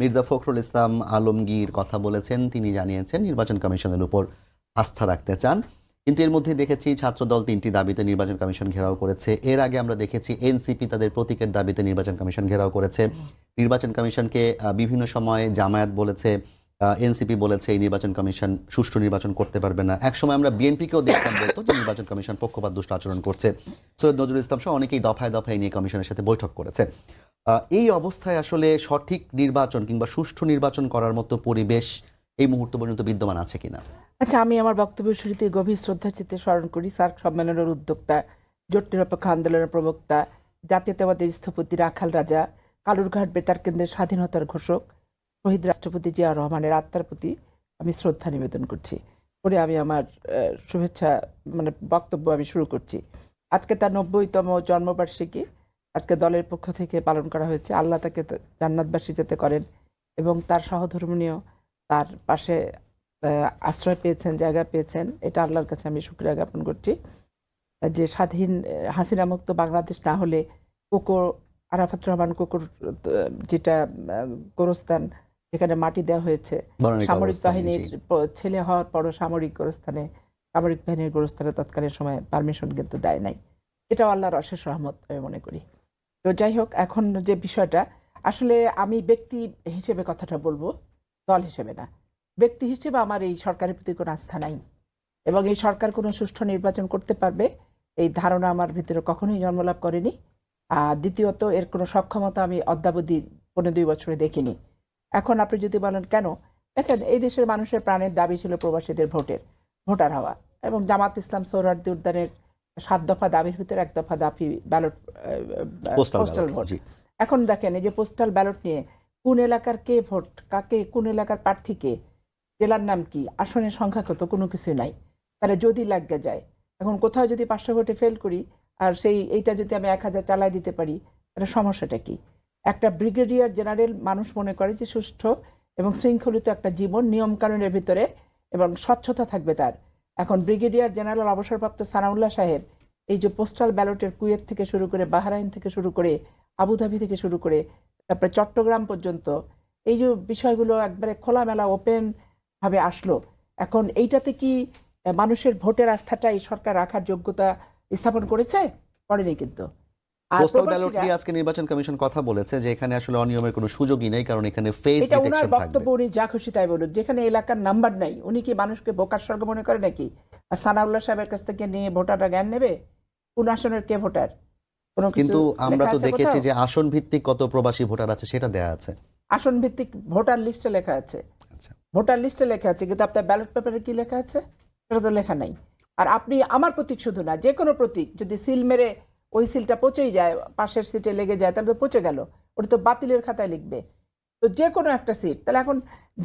মির্জা ফখরুল ইসলাম আলমগীর কথা বলেছেন, তিনি জানিয়েছেন নির্বাচন কমিশনের উপর আস্থা রাখতে চান। কিন্তু এর মধ্যে দেখেছি ছাত্রদল তিনটি দাবিতে নির্বাচন কমিশন ঘেরাও করেছে। এর আগে আমরা দেখেছি এনসিপি তাদের প্রতীকের দাবিতে নির্বাচন কমিশন ঘেরাও করেছে। নির্বাচন কমিশনকে বিভিন্ন সময়ে জামায়াত বলেছে এনসিপি বলেছে এই নির্বাচন কমিশন সুষ্ঠু নির্বাচন করতে পারবে না। একসময় আমরা বিএনপিকেও দেখতাম বলতো যে নির্বাচন কমিশন পক্ষপাত দুষ্ট আচরণ করছে। সৈয়দ নজরুল ইসলাম সহ অনেকেই দফায় দফায় নিয়ে কমিশনের সাথে বৈঠক করেছে। এই অবস্থায় আসলে সঠিক নির্বাচন কিংবা সুষ্ঠু নির্বাচন করার মতো পরিবেশ এই মুহূর্ত পর্যন্ত বিদ্যমান আছে কিনা? আচ্ছা আমি আমার বক্তব্য শুরুতে গভীর শ্রদ্ধা চিত্তে স্মরণ করি। সার্ক সম্মেলনের উদ্যোক্তা, জোট নিরপেক্ষ আন্দোলনের প্রবক্তা, জাতীয়তাবাদের স্থপতি রাখাল রাজা, কালুরঘাট বেতার কেন্দ্রের স্বাধীনতার ঘোষক, শহীদ রাষ্ট্রপতি জিয়া রহমানের আত্মার প্রতি আমি শ্রদ্ধা নিবেদন করছি। করে আমি আমার শুভেচ্ছা মানে বক্তব্য আমি শুরু করছি। আজকে তার নব্বইতম জন্মবার্ষিকী। আজকে দলের পক্ষ থেকে পালন করা হয়েছে। আল্লাহ তাকে জান্নাতবাসী যেতে করেন এবং তার সহধর্মিনীয় তার পাশে আশ্রয় পেয়েছেন জায়গা পেয়েছেন। এটা আল্লাহর কাছে আমি শুক্রিয়া জ্ঞাপন করছি। যে স্বাধীন হাসিনা মুক্ত বাংলাদেশ না হলে কোকো আরাফাত রহমান কোকোর যেটা গোরস্থান যেখানে মাটি দেওয়া হয়েছে সামরিক বাহিনীর ছেলে হওয়ার পরও সামরিক গোরস্থানে সামরিক বাহিনীর গোরস্থানে তৎকালীন সময় পারমিশন কিন্তু দেয় নাই। এটাও আল্লাহর অশেষ রহমত আমি মনে করি। তো যাই হোক, এখন যে বিষয়টা, আসলে আমি ব্যক্তি হিসেবে কথাটা বলব, দল হিসেবে না। ব্যক্তি হিসেবে আমার এই সরকারের প্রতি কোনো আস্থা নাই। এবং এই সরকার কোনো সুষ্ঠু নির্বাচন করতে পারবে, এই ধারণা আমার ভিতরে কখনোই জন্মলাভ করেনি। আর দ্বিতীয়ত, এর কোনো সক্ষমতা আমি অদ্যাবধি পনেরো দুই বছরে দেখিনি। এখন আপনি যদি বলেন, কেন? দেখেন, এই দেশের মানুষের প্রাণের দাবি ছিল প্রবাসীদের ভোটের, ভোটার হওয়া। এবং জামাত ইসলাম সৌরার্দি উদ্যানের সাত দফা দাবির ভিতরে এক দফা দাবি ব্যালট পোস্টাল ভোট এখন দেখেন এই যে পোস্টাল ব্যালট নিয়ে কোন এলাকার কে ভোট কাকে কোন এলাকার প্রার্থীকে জেলার নাম কি আসনের সংখ্যা কত কোনো কিছু নাই। তাহলে যদি লাগে যায় এখন কোথাও যদি পাঁচশো ভোটে ফেল করি আর সেই এইটা যদি আমি এক হাজার চালাই দিতে পারি তাহলে সমস্যাটা কি? একটা ব্রিগেডিয়ার জেনারেল মানুষ মনে করে যে সুষ্ঠু এবং শৃঙ্খলিত একটা জীবন নিয়মকানুনের ভিতরে এবং স্বচ্ছতা থাকবে তার। এখন ব্রিগেডিয়ার জেনারেল অবসরপ্রাপ্ত সানাউল্লাহ সাহেব এই যে পোস্টাল ব্যালটের কুয়েত থেকে শুরু করে বাহরাইন থেকে শুরু করে আবুধাবি থেকে শুরু করে তারপরে চট্টগ্রাম পর্যন্ত এই যে বিষয়গুলো একবারে খোলামেলা ওপেনভাবে আসলো। এখন এইটাতে কি মানুষের ভোটের আস্থাটা এই সরকার রাখার যোগ্যতা স্থাপন করেছে? করেনি কিন্তু। পোস্টাল ব্যালট নিয়ে আজকে নির্বাচন কমিশন কথা বলেছে যে এখানে আসলে অনিয়মের কোনো সুযোগই নেই কারণ এখানে ফেস এটা ওনার বক্তব্য উনি যা খুশি তাই বলুন। যেখানে এলাকার নাম্বার নাই উনি কি মানুষকে বোকার স্বর্গ মনে করে নাকি? সানাউল্লাহ সাহেবের কাছ থেকে নিয়ে ভোটাররা জ্ঞান নেবে? কোন আসনের কে ভোটার? কিন্তু আমরা তো দেখেছি যে আসন ভিত্তিক কত প্রবাসী ভোটার আছে সেটা দেয়া আছে। আসন ভিত্তিক ভোটার লিস্টে লেখা আছে। আচ্ছা। ভোটার লিস্টে লেখা আছে কিন্তু আপনার ব্যালট পেপারে কি লেখা আছে? সেটা তো লেখা নাই। আর আপনি আমার প্রতীক শুধু না যে কোনো প্রতীক যদি সিল মেরে ওই সিলটা পচেই যায়, পাশের সিটে লেগে যায় তাহলে পচে গেল। ওটা তো বাতিলের খাতায় লিখবে। তো যে কোনো একটা সিট, তাহলে এখন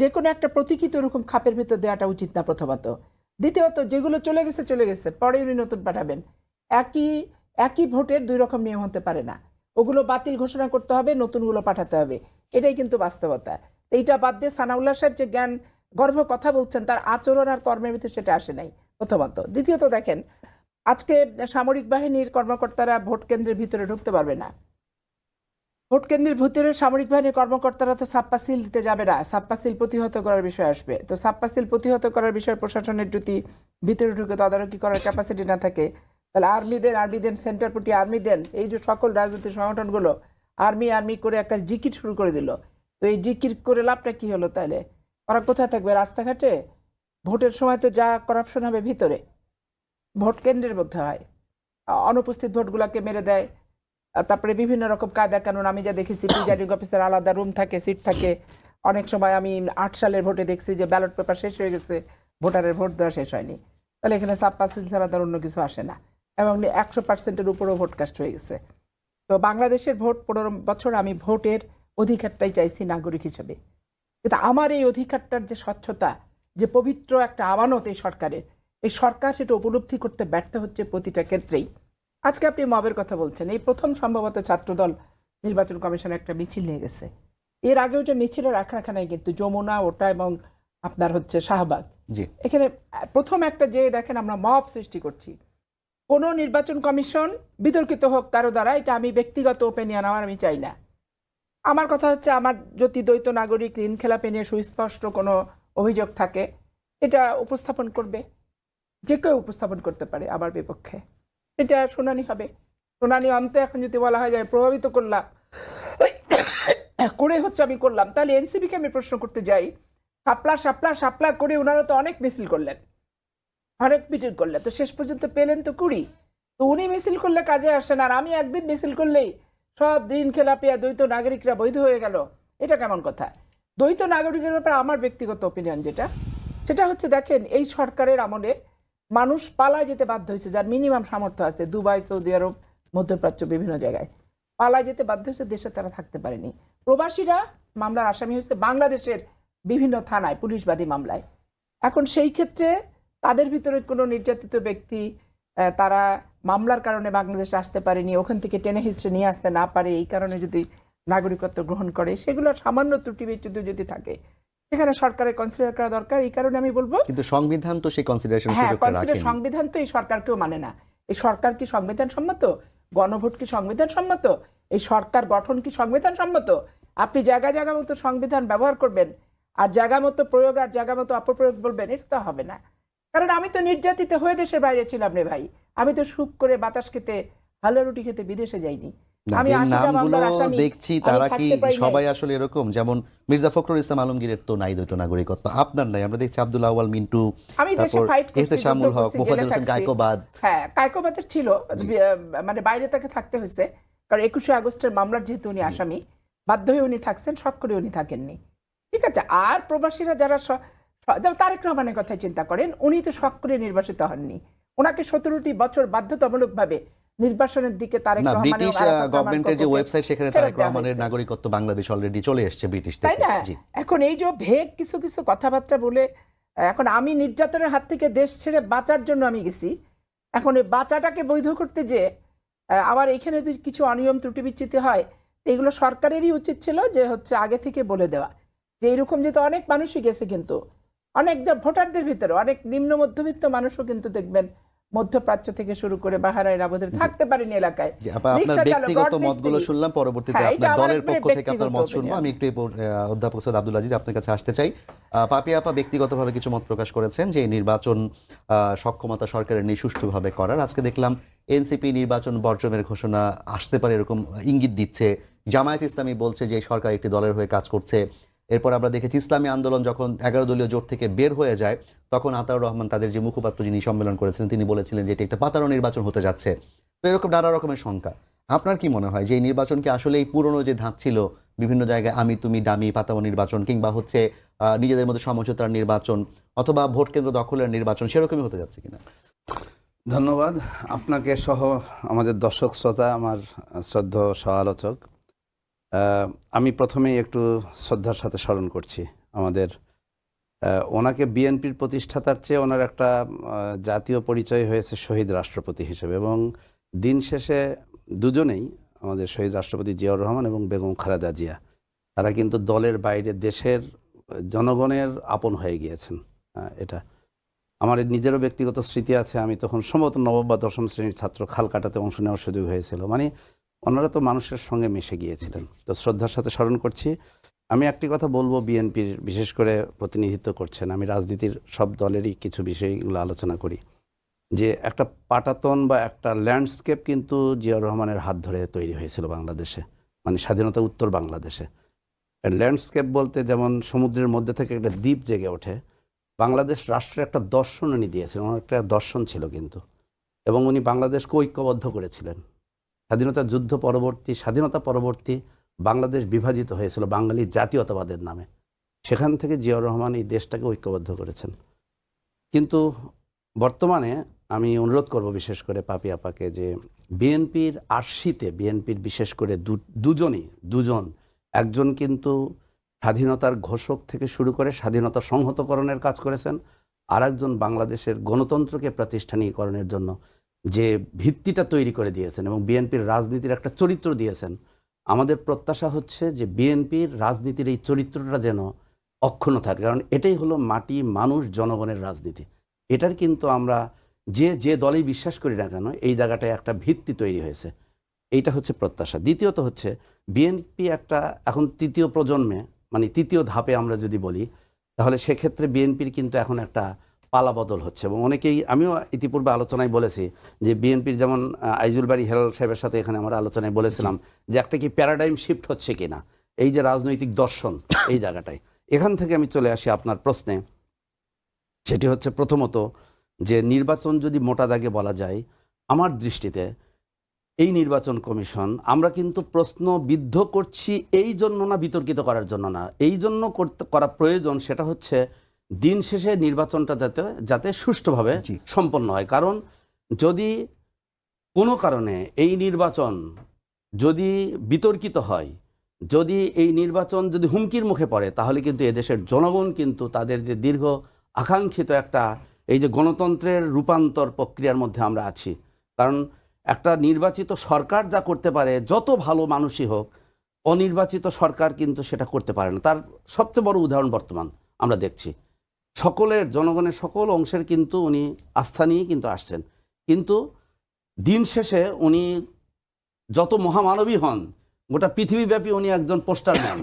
যে কোনো একটা প্রতীকই তো ওরকম খাপের ভিতর দেওয়াটা উচিত না প্রথমত। দ্বিতীয়ত, যেগুলো চলে গেছে চলে গেছে, পরে উনি নতুন পাঠাবেন। একই একই ভোটের দুই রকম নিয়ম হতে পারে না। ওগুলো বাতিল ঘোষণা করতে হবে, নতুনগুলো পাঠাতে হবে। এটাই কিন্তু বাস্তবতা। এইটা বাদ দিয়ে সানাউল্লাহ সাহেব যে জ্ঞান গর্ভ কথা বলছেন, তার আচরণ আর কর্মের ভিতরে সেটা আসে নাই প্রথমত। দ্বিতীয়ত দেখেন আজকে সামরিক বাহিনীর কর্মকর্তারা ভোট কেন্দ্রের ভিতরে ঢুকতে পারবে না। ভোট কেন্দ্রের ভিতরে সামরিক বাহিনীর কর্মকর্তারা তো সাপ্পা সিল দিতে যাবে না সাপ্পা সিল প্রতিহত করার বিষয় আসবে। তো সাপ্পা সিল প্রতিহত করার বিষয়ে প্রশাসনের যদি ভিতরে ঢুকে তদারকি করার ক্যাপাসিটি না থাকে, তাহলে আর্মি দেন আর্মি দেন সেন্টার প্রতি আর্মি দেন। এই যে সকল রাজনৈতিক সংগঠনগুলো আর্মি আর্মি করে একটা জিকির শুরু করে দিল। তো এই জিকির করে লাভটা কি হলো তাহলে? ওরা কোথায় থাকবে? রাস্তাঘাটে? ভোটের সময় তো যা করাপশন হবে ভিতরে। ভোট কেন্দ্রের মধ্যে হয়। অনুপস্থিত ভোটগুলোকে মেরে দেয়। তারপরে বিভিন্ন রকম কায়দা কানুন, আমি যা দেখেছি প্রিজাইডিং অফিসার আলাদা রুম থাকে সিট থাকে। অনেক সময় আমি আট সালের ভোটে দেখছি যে ব্যালট পেপার শেষ হয়ে গেছে, ভোটারের ভোট দেওয়া শেষ হয়নি। তাহলে এখানে সাপ্পা সিল ছাড়া তার অন্য কিছু আসে না। এবং একশো পার্সেন্টের উপরেও ভোট কাস্ট হয়ে গেছে। তো বাংলাদেশের ভোট পনেরো বছর আমি ভোটের অধিকারটাই চাইছি নাগরিক হিসেবে। কিন্তু আমার এই অধিকারটার যে স্বচ্ছতা, যে পবিত্র একটা আমানত এই সরকারের এই সরকার সেটা উপলব্ধি করতে ব্যর্থ হচ্ছে প্রতিটা ক্ষেত্রেই। আজকে আপনি মবের কথা বলছেন এই প্রথম সম্ভবত ছাত্রদল নির্বাচন কমিশনে একটা মিছিল নিয়ে গেছে। এর আগে ওটা মিছিলের নাই কিন্তু যমুনা ওটা এবং আপনার হচ্ছে শাহবাগ। জি। এখানে প্রথম একটা যে দেখেন আমরা মব সৃষ্টি করছি। কোনো নির্বাচন কমিশন বিতর্কিত হোক কারও দ্বারা এটা আমি ব্যক্তিগত ওপিনিয়ন আমার আমি চাই না। আমার কথা হচ্ছে আমার যদি দ্বৈত নাগরিক ঋণ খেলাপি নিয়ে সুস্পষ্ট কোনো অভিযোগ থাকে এটা উপস্থাপন করবে। যে কেউ উপস্থাপন করতে পারে আমার বিপক্ষে। এটা শুনানি হবে। শুনানি অন্তে এখন যদি বলা হয় যে প্রভাবিত করলাম, করে হচ্ছে আমি করলাম, তাহলে এনসিপিকে আমি প্রশ্ন করতে যাই। সাপলা সাপলা সাপলা করে ওনারা তো অনেক মিছিল করলেন। অনেক মিটিং করলেন তো শেষ পর্যন্ত পেলেন তো কুড়ি। তো উনি মিছিল করলে কাজে আসেন আর আমি একদিন মিছিল করলেই সব দিন খেলাপিয়া দ্বৈত নাগরিকরা বৈধ হয়ে গেল। এটা কেমন কথা? দ্বৈত নাগরিকের ব্যাপারে আমার ব্যক্তিগত ওপিনিয়ন যেটা, সেটা হচ্ছে দেখেন, এই সরকারের আমলে মানুষ পালায় যেতে বাধ্য হয়েছে, যার মিনিমাম সামর্থ্য আছে, দুবাই, সৌদি আরব, মধ্যপ্রাচ্য, বিভিন্ন জায়গায়। পালায় যেতে বাধ্য হয়েছে, দেশে তারা থাকতে পারেনি। প্রবাসীরা মামলার আসামি হয়েছে বাংলাদেশের বিভিন্ন থানায়, পুলিশবাদী মামলায়। এখন সেই ক্ষেত্রে তাদের ভিতরে কোনো নির্যাতিত ব্যক্তি তারা মামলার কারণে বাংলাদেশে আসতে পারেনি, ওখান থেকে টেনে হিস্ট্রি নিয়ে আসতে না পারে, এই কারণে যদি নাগরিকত্ব গ্রহণ করে, সেগুলো সামান্য ত্রুটি বিচ্যুতি যদি থাকে সেখানে সরকারের কনসিডার করা দরকার এই কারণে আমি বলব কিন্তু সংবিধান তো সেই কনসিডারেশন হ্যাঁ কনসিডার সংবিধান তো এই সরকারকেও মানে না। এই সরকার কি সংবিধান সম্মত গণভোট কি সংবিধান সম্মত এই সরকার গঠন কি সংবিধান সম্মত আপনি জায়গা জায়গা মতো সংবিধান ব্যবহার করবেন আর জায়গা মতো প্রয়োগ আর জায়গা মতো অপপ্রয়োগ বলবেন এটা তো হবে না। কারণ আমি তো নির্যাতিত হয়ে দেশের বাইরে ছিলাম রে ভাই। আমি তো সুখ করে বাতাস খেতে হালুয়া রুটি খেতে বিদেশে যাইনি। আমি যে নামগুলো দেখছি তারা কি। সবাই আসলে এরকম? যেমন মির্জা ফখরুল ইসলাম আলমগীরের তো নাই দ্বৈত নাগরিকত্ব আপনার নাই। আমরা দেখছি আব্দুল আওয়াল মিন্টু করছি, এহতেশামুল হক করছি, মোফাজ্জল হোসেন থাকছি। কায়কোবাদ। হ্যাঁ কায়কোবাদের ছিল মানে বাইরে তাকে থাকতে হয়েছে। কারণ একুশে আগস্টের মামলার যেহেতু উনি আসামি বাধ্য হয়ে উনি থাকছেন শখ করে উনি থাকেননি। ঠিক আছে আর প্রবাসীরা যারা যেমন তারেক রহমানের কথা চিন্তা করেন উনি তো শখ করে নির্বাচিত হননি। ওনাকে সতেরোটি বছর বাধ্যতামূলকভাবে নির্বাচনের দিকে তারেক রহমানের ব্রিটিশ গভর্নমেন্টের যে ওয়েবসাইট সেখানে তারেক রহমানের নাগরিকত্ব বাংলাদেশ অলরেডি চলে এসেছে ব্রিটিশ তাই থেকে। না? এখন এই যে ভেগ কিছু কিছু কথাবার্তা বলে এখন আমি নির্যাতনের হাত থেকে দেশ ছেড়ে বাঁচার জন্য আমি গেছি। এখন এই বাঁচাটাকে বৈধ করতে যে আবার এখানে যদি কিছু অনিয়ম ত্রুটি বিচ্যুতি হয় এগুলো সরকারেরই উচিত ছিল যে হচ্ছে আগে থেকে বলে দেওয়া। যে এরকম যেহেতু অনেক মানুষই গেছে কিন্তু অনেক ভোটারদের ভিতরে অনেক নিম্ন মধ্যবিত্ত মানুষও কিন্তু দেখবেন মধ্যপ্রাচ্য থেকে শুরু করে বাহারাইন আবুধাবি থাকতে পারেনি এলাকায়। আপনার ব্যক্তিগত মতগুলো শুনলাম পরবর্তীতে হ্যাঁ, আপনার দলের পক্ষ থেকে আপনার মত শুনব। আমি একটু অধ্যাপক সৈয়দ আব্দুল আজিজ আপনার কাছে আসতে চাই। পাপি আপা ব্যক্তিগতভাবে কিছু মত প্রকাশ করেছেন যে নির্বাচন সক্ষমতা সরকারের নেই সুষ্ঠুভাবে করার। আজকে দেখলাম এনসিপি নির্বাচন বর্জনের ঘোষণা আসতে পারে এরকম ইঙ্গিত দিচ্ছে। জামায়াত ইসলামী বলছে যে সরকার একটি দলের হয়ে কাজ করছে। এরপর আমরা দেখেছি ইসলামী আন্দোলন যখন এগারো দলীয় জোট থেকে বের হয়ে যায়, তখন আতাউর রহমান তাদের যে মুখপাত্র যিনি সম্মেলন করেছিলেন তিনি বলেছিলেন যে এটি একটা পাতানো নির্বাচন হতে যাচ্ছে। তো এরকম নানা রকমের শঙ্কা। আপনার কি মনে হয় যে এই নির্বাচন কি আসলে এই পুরনো যে ধাঁচ ছিল, বিভিন্ন জায়গায় আমি তুমি দামি পাতানো নির্বাচন কিংবা হচ্ছে নিজেদের মধ্যে সমঝোতার নির্বাচন অথবা ভোট কেন্দ্র দখলের নির্বাচন সেরকমই হতে যাচ্ছে কিনা? ধন্যবাদ। আপনাকে সহ আমাদের দর্শক, শ্রোতা, আমার শ্রদ্ধ সহ আলোচক আমি প্রথমেই একটু শ্রদ্ধার সাথে স্মরণ করছি আমাদের ওনাকে বিএনপির প্রতিষ্ঠাতার চেয়ে ওনার একটা জাতীয় পরিচয় হয়েছে শহীদ রাষ্ট্রপতি হিসেবে এবং দিন শেষে দুজনেই আমাদের শহীদ রাষ্ট্রপতি জিয়াউর রহমান এবং বেগম খালেদা জিয়া, তারা কিন্তু দলের বাইরে দেশের জনগণের আপন হয়ে গিয়েছেন এটা। আমার নিজেরও ব্যক্তিগত স্মৃতি আছে, আমি তখন সম্ভবত নবম বা দশম শ্রেণির ছাত্র, খাল কাটাতে অংশ নেওয়ার সুযোগ হয়েছিল। মানে ওনারা তো মানুষের সঙ্গে মিশে গিয়েছিলেন। তো শ্রদ্ধার সাথে স্মরণ করছি। আমি একটি কথা বলব বিএনপির, বিশেষ করে প্রতিনিধিত্ব করছেন। আমি রাজনীতির সব দলেরই কিছু বিষয়গুলো আলোচনা করি। যে একটা পাটাতন বা একটা ল্যান্ডস্কেপ কিন্তু জিয়াউর রহমানের হাত ধরে তৈরি হয়েছিল বাংলাদেশে মানে স্বাধীনতা উত্তর বাংলাদেশে। ল্যান্ডস্কেপ বলতে যেমন সমুদ্রের মধ্যে থেকে একটা দ্বীপ জেগে ওঠে, বাংলাদেশ রাষ্ট্রের একটা দর্শন উনি দিয়েছিলেন। ওনার একটা দর্শন ছিল কিন্তু। এবং উনি বাংলাদেশকে ঐক্যবদ্ধ করেছিলেন। স্বাধীনতা যুদ্ধ পরবর্তী, স্বাধীনতা পরবর্তী বাংলাদেশ বিভাজিত হয়েছিল বাঙালি জাতীয়তাবাদের নামে। সেখান থেকে জিয়াউর রহমান এই দেশটাকে ঐক্যবদ্ধ করেছেন। কিন্তু বর্তমানে আমি অনুরোধ করব বিশেষ করে পাপি আপাকে যে বিএনপির আশিতে বিএনপির বিশেষ করে দুজনই, দুজন, একজন কিন্তু স্বাধীনতার ঘোষক থেকে শুরু করে স্বাধীনতা সংহতকরণের কাজ করেছেন আর একজন বাংলাদেশের গণতন্ত্রকে প্রাতিষ্ঠানিকরণের জন্য যে ভিত্তিটা তৈরি করে দিয়েছেন এবং বিএনপির রাজনীতির একটা চরিত্র দিয়েছেন, আমাদের প্রত্যাশা হচ্ছে যে বিএনপির রাজনীতির এই চরিত্রটা যেন অক্ষুণ্ণ থাকে। কারণ এটাই হলো মাটি মানুষ জনগণের রাজনীতি। এটার কিন্তু আমরা যে যে দলেই বিশ্বাস করি না কেন, এই জায়গাটায় একটা ভিত্তি তৈরি হয়েছে। এইটা হচ্ছে প্রত্যাশা। দ্বিতীয়ত হচ্ছে বিএনপি একটা এখন তৃতীয় প্রজন্মে মানে তৃতীয় ধাপে আমরা যদি বলি, তাহলে সেক্ষেত্রে বিএনপির কিন্তু এখন একটা পালা বদল হচ্ছে। এবং অনেকেই আমিও ইতিপূর্বে আলোচনায় বলেছি যে বিএনপির যেমন আইজুল বাড়ি হেলাল সাহেবের সাথে এখানে আমরা আলোচনায় বলেছিলাম যে একটা কি প্যারাডাইম শিফট হচ্ছে কিনা? এই যে রাজনৈতিক দর্শন এই জায়গাটায়। এখান থেকে আমি চলে আসি আপনার প্রশ্নে। সেটি হচ্ছে প্রথমত যে নির্বাচন যদি মোটা দাগে বলা যায় আমার দৃষ্টিতে এই নির্বাচন কমিশন আমরা কিন্তু প্রশ্ন বিদ্ধ করছি এই জন্য না বিতর্কিত করার জন্য না। এই জন্য করতে করা প্রয়োজন সেটা হচ্ছে দিন শেষে নির্বাচনটা যাতে যাতে সুষ্ঠুভাবে। সম্পন্ন হয়। কারণ যদি কোনো কারণে এই নির্বাচন যদি বিতর্কিত হয় যদি এই নির্বাচন যদি হুমকির মুখে পড়ে তাহলে কিন্তু এদেশের জনগণ কিন্তু তাদের যে দীর্ঘ আকাঙ্ক্ষিত একটা এই যে গণতন্ত্রের রূপান্তর প্রক্রিয়ার মধ্যে আমরা আছি। কারণ একটা নির্বাচিত সরকার যা করতে পারে যত ভালো মানুষই হোক অনির্বাচিত সরকার কিন্তু সেটা করতে পারে না। তার সবচেয়ে বড় উদাহরণ বর্তমান আমরা দেখছি। সকলের, জনগণের সকল অংশের কিন্তু উনি আস্থা নিয়ে কিন্তু আসছেন। কিন্তু দিন শেষে উনি যত মহামানবী হন, গোটা পৃথিবীব্যাপী উনি একজন পোস্টার ম্যান।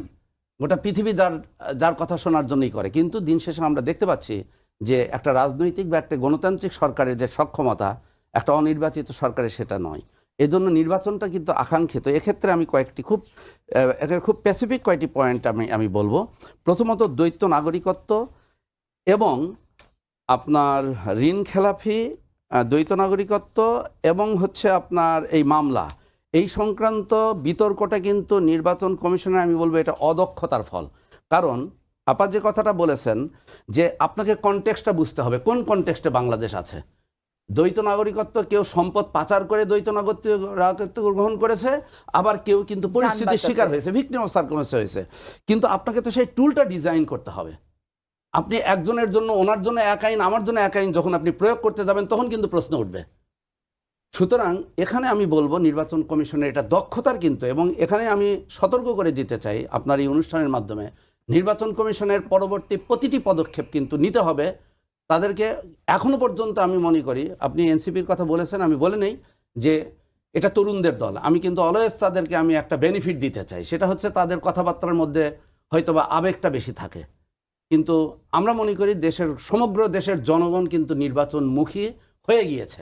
গোটা পৃথিবী যার যার কথা শোনার জন্যই করে। কিন্তু দিন শেষে আমরা দেখতে পাচ্ছি যে একটা রাজনৈতিক বা একটা গণতান্ত্রিক সরকারের যে সক্ষমতা, একটা অনির্বাচিত সরকারের সেটা নয়। এজন্য নির্বাচনটা কিন্তু আকাঙ্ক্ষিত। এক্ষেত্রে আমি কয়েকটি খুব খুব স্পেসিফিক কয়েকটি পয়েন্ট আমি আমি বলব। প্রথমত দ্বৈত নাগরিকত্ব এবং আপনার ঋণ খেলাফি দ্বৈত নাগরিকত্ব এবং হচ্ছে আপনার এই মামলা। এই সংক্রান্ত বিতর্কটা কিন্তু নির্বাচন কমিশনের আমি বলব এটা অদক্ষতার ফল। কারণ আপা যে কথাটা বলেছেন যে আপনাকে কনটেক্সটা বুঝতে হবে কোন কনটেক্সটে বাংলাদেশ আছে? দ্বৈত নাগরিকত্ব কেউ সম্পদ পাচার করে দ্বৈত নাগরিকত্ব গ্রহণ করেছে আবার কেউ কিন্তু পরিস্থিতির শিকার হয়েছে ভিক্টিম অফ সার্কমেন্স হয়েছে। কিন্তু আপনাকে তো সেই টুলটা ডিজাইন করতে হবে। আপনি একজনের জন্য, ওনার জন্য এক আইন, আমার জন্য এক আইন যখন আপনি প্রয়োগ করতে যাবেন, তখন কিন্তু প্রশ্ন উঠবে। সুতরাং এখানে আমি বলব, নির্বাচন কমিশনের এটা দক্ষতার কিন্তু, এবং এখানে আমি সতর্ক করে দিতে চাই আপনার এই অনুষ্ঠানের মাধ্যমে। নির্বাচন কমিশনের পরবর্তী প্রতিটি পদক্ষেপ কিন্তু নিতে হবে। তাদেরকে এখনও পর্যন্ত আমি মনে করি, আপনি এনসিপির কথা বলেছেন, আমি বলে নেই যে এটা তরুণদের দল। আমি কিন্তু অলওয়েজ তাদেরকে আমি একটা বেনিফিট দিতে চাই। সেটা হচ্ছে তাদের কথাবার্তার মধ্যে হয়তোবা আবেগটা বেশি থাকে। কিন্তু আমরা মনে করি দেশের সমগ্র দেশের জনগণ কিন্তু নির্বাচনমুখী হয়ে গিয়েছে।